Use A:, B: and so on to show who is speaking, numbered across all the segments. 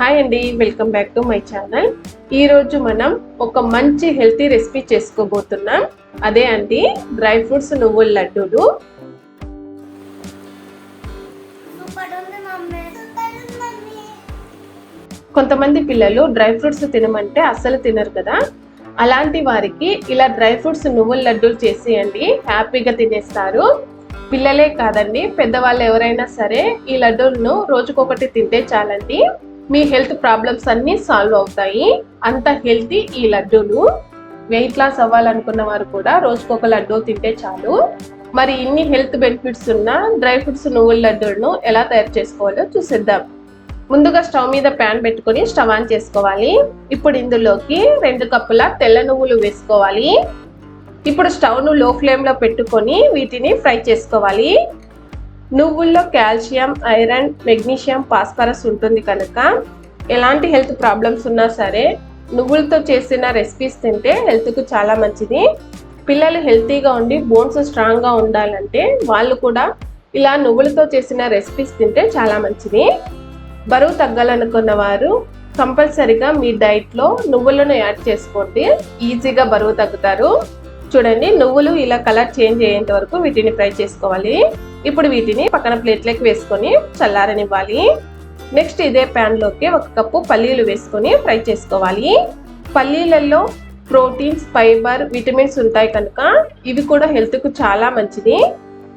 A: Hi అండి welcome back to my channel ఈరోజు మనం ఒక మంచి హెల్తీ రెసిపీ చేసుకోబోతున్నాం. అదే అండి డ్రై ఫ్రూట్స్ నువ్వుల లడ్డూలు. కొంతమంది పిల్లలు డ్రై ఫ్రూట్స్ తినమంటే అస్సలు తినరు కదా. అలాంటి వారికి ఇలా డ్రై ఫ్రూట్స్ నువ్వుల లడ్డూలు చేసేయండి హ్యాపీగా తినేస్తారు. పిల్లలే కాదండి పెద్దవాళ్ళు ఎవరైనా సరే ఈ లడ్డూలను రోజుకొకటి తింటే చాలండి. మీ హెల్త్ ప్రాబ్లమ్స్ అన్నీ సాల్వ్ అవుతాయి. అంత హెల్తీ ఈ లడ్డూలు. వెయిట్ లాస్ అవ్వాలనుకున్న వారు కూడా రోజుకొక లడ్డూ తింటే చాలు. మరి ఇన్ని హెల్త్ బెనిఫిట్స్ ఉన్న డ్రై ఫ్రూట్స్ నువ్వుల లడ్డూలను ఎలా తయారు చేసుకోవాలో చూసేద్దాం. ముందుగా స్టవ్ మీద ప్యాన్ పెట్టుకొని స్టవ్ ఆన్ చేసుకోవాలి. ఇప్పుడు ఇందులోకి రెండు కప్పుల తెల్ల నువ్వులు వేసుకోవాలి. ఇప్పుడు స్టవ్ను లో ఫ్లేమ్లో పెట్టుకొని వీటిని ఫ్రై చేసుకోవాలి. నువ్వుల్లో కాల్షియం ఐరన్ మెగ్నీషియం ఫాస్ఫరస్ ఉంటుంది కనుక ఎలాంటి హెల్త్ ప్రాబ్లమ్స్ ఉన్నా సరే నువ్వులతో చేసిన రెసిపీస్ తింటే హెల్త్కు చాలా మంచిది. పిల్లలు హెల్తీగా ఉండి బోన్స్ స్ట్రాంగ్గా ఉండాలంటే వాళ్ళు కూడా ఇలా నువ్వులతో చేసిన రెసిపీస్ తింటే చాలా మంచిది. బరువు తగ్గాలనుకున్న వారు కంపల్సరిగా మీ డైట్లో నువ్వులను యాడ్ చేసుకోండి. ఈజీగా బరువు తగ్గుతారు. చూడండి నువ్వులు ఇలా కలర్ చేంజ్ అయ్యేంత వరకు వీటిని ఫ్రై చేసుకోవాలి. ఇప్పుడు వీటిని పక్కన ప్లేట్లోకి వేసుకొని చల్లారనివ్వాలి. నెక్స్ట్ ఇదే ప్యాన్లోకి ఒక కప్పు పల్లీలు వేసుకొని ఫ్రై చేసుకోవాలి. పల్లీలలో ప్రోటీన్స్ ఫైబర్ విటమిన్స్ ఉంటాయి కనుక ఇవి కూడా హెల్త్కు చాలా మంచిది.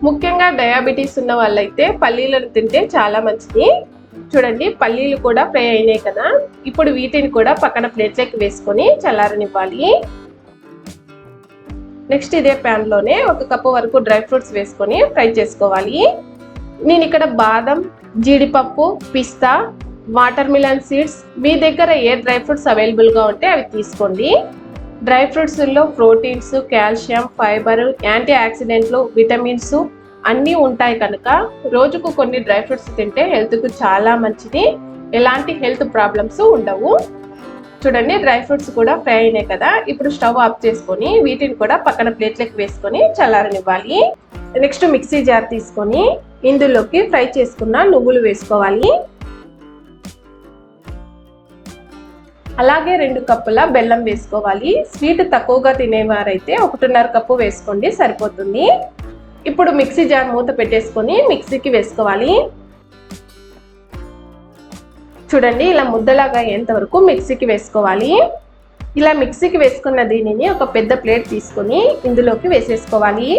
A: ముఖ్యంగా డయాబెటీస్ ఉన్న వాళ్ళైతే పల్లీలను తింటే చాలా మంచిది. చూడండి పల్లీలు కూడా ఫ్రై అయినాయి కదా. ఇప్పుడు వీటిని కూడా పక్కన ప్లేట్లోకి వేసుకొని చల్లారనివ్వాలి. నెక్స్ట్ ఇదే ప్యాన్లోనే ఒక కప్పు వరకు డ్రై ఫ్రూట్స్ వేసుకొని ఫ్రై చేసుకోవాలి. నేను ఇక్కడ బాదం జీడిపప్పు పిస్తా వాటర్ మిలన్ సీడ్స్ మీ దగ్గర ఏ డ్రై ఫ్రూట్స్ అవైలబుల్గా ఉంటే అవి తీసుకోండి. డ్రై ఫ్రూట్స్లో ప్రోటీన్స్ కాల్షియం ఫైబర్ యాంటీ ఆక్సిడెంట్లు విటమిన్స్ అన్నీ ఉంటాయి కనుక రోజుకు కొన్ని డ్రై ఫ్రూట్స్ తింటే హెల్త్కు చాలా మంచిది. ఎలాంటి హెల్త్ ప్రాబ్లమ్స్ ఉండవు. చూడండి డ్రై ఫ్రూట్స్ కూడా ఫ్రై అయినాయి కదా. ఇప్పుడు స్టవ్ ఆఫ్ చేసుకొని వీటిని కూడా పక్కన ప్లేట్లకు వేసుకొని చల్లారనివ్వాలి. నెక్స్ట్ మిక్సీ జార్ తీసుకొని ఇందులోకి ఫ్రై చేసుకున్న నువ్వులు వేసుకోవాలి. అలాగే రెండు కప్పుల బెల్లం వేసుకోవాలి. స్వీట్ తక్కువగా తినేవారైతే ఒకటిన్నర కప్పు వేసుకోండి సరిపోతుంది. ఇప్పుడు మిక్సీ జార్ మూత పెట్టేసుకొని మిక్సీకి వేసుకోవాలి. చూడండి ఇలా ముద్దలాగా అయ్యేంతవరకు మిక్సీకి వేసుకోవాలి. ఇలా మిక్సీకి వేసుకున్న దీనిని ఒక పెద్ద ప్లేట్ తీసుకొని ఇందులోకి వేసేసుకోవాలి.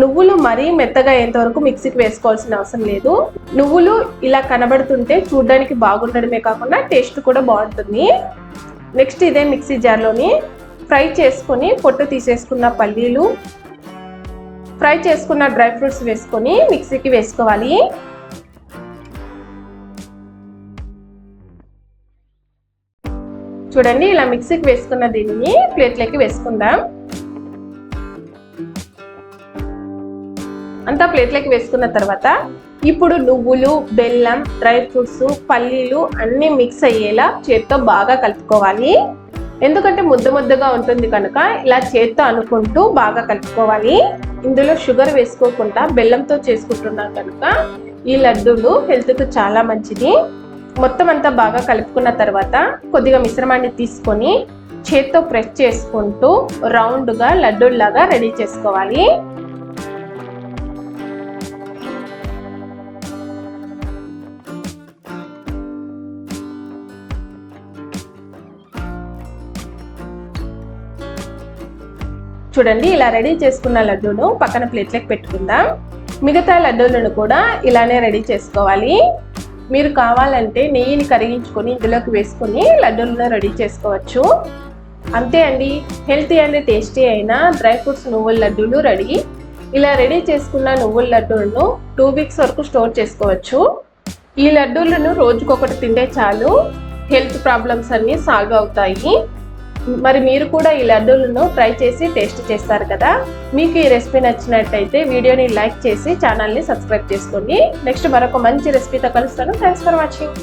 A: నువ్వులు మరీ మెత్తగా అయ్యేంతవరకు మిక్సీకి వేసుకోవాల్సిన అవసరం లేదు. నువ్వులు ఇలా కనబడుతుంటే చూడడానికి బాగుండడమే కాకుండా టేస్ట్ కూడా బాగుంటుంది. నెక్స్ట్ ఇదే మిక్సీ జార్లోని ఫ్రై చేసుకొని పొట్టు తీసేసుకున్న పల్లీలు ఫ్రై చేసుకున్న డ్రై ఫ్రూట్స్ వేసుకొని మిక్సీకి వేసుకోవాలి. చూడండి ఇలా మిక్సీకి వేసుకున్న దీన్ని ప్లేట్లోకి వేసుకుందాం. అంతా ప్లేట్లోకి వేసుకున్న తర్వాత ఇప్పుడు నువ్వులు బెల్లం డ్రై ఫ్రూట్స్ పల్లీలు అన్నీ మిక్స్ అయ్యేలా చేత్తో బాగా కలుపుకోవాలి. ఎందుకంటే ముద్ద ముద్దగా ఉంటుంది కనుక ఇలా చేత్తో అనుకుంటూ బాగా కలుపుకోవాలి. ఇందులో షుగర్ వేసుకోకుండా బెల్లంతో చేసుకుంటున్నాం కనుక ఈ లడ్డూలు హెల్త్కు చాలా మంచిది. మొత్తం అంతా బాగా కలుపుకున్న తర్వాత కొద్దిగా మిశ్రమాన్ని తీసుకొని చేత్తో ప్రెస్ చేసుకుంటూ రౌండ్గా లడ్డూల్లాగా రెడీ చేసుకోవాలి. చూడండి ఇలా రెడీ చేసుకున్న లడ్డూను పక్కన ప్లేట్లోకి పెట్టుకుందాం. మిగతా లడ్డూలను కూడా ఇలానే రెడీ చేసుకోవాలి. మీరు కావాలంటే నెయ్యిని కరిగించుకొని ఇందులోకి వేసుకొని లడ్డూలను రెడీ చేసుకోవచ్చు. అంతే అండి. హెల్తీ అండ్ టేస్టీ అయిన డ్రై ఫ్రూట్స్ నువ్వుల లడ్డూలు రెడీ. ఇలా రెడీ చేసుకున్న నువ్వుల లడ్డూలను టూ వీక్స్ వరకు స్టోర్ చేసుకోవచ్చు. ఈ లడ్డూలను రోజుకొకటి తింటే చాలు హెల్త్ ప్రాబ్లమ్స్ అన్నీ సాల్వ్ అవుతాయి. మరి మీరు కూడా ఈ లడ్డూలను ట్రై చేసి టేస్ట్ చేస్తారు కదా. మీకు ఈ రెసిపీ నచ్చినట్టయితే వీడియోని లైక్ చేసి ఛానల్ని సబ్స్క్రైబ్ చేసుకోండి. నెక్స్ట్ మరొక మంచి రెసిపీతో కలుస్తాను. Thanks for watching.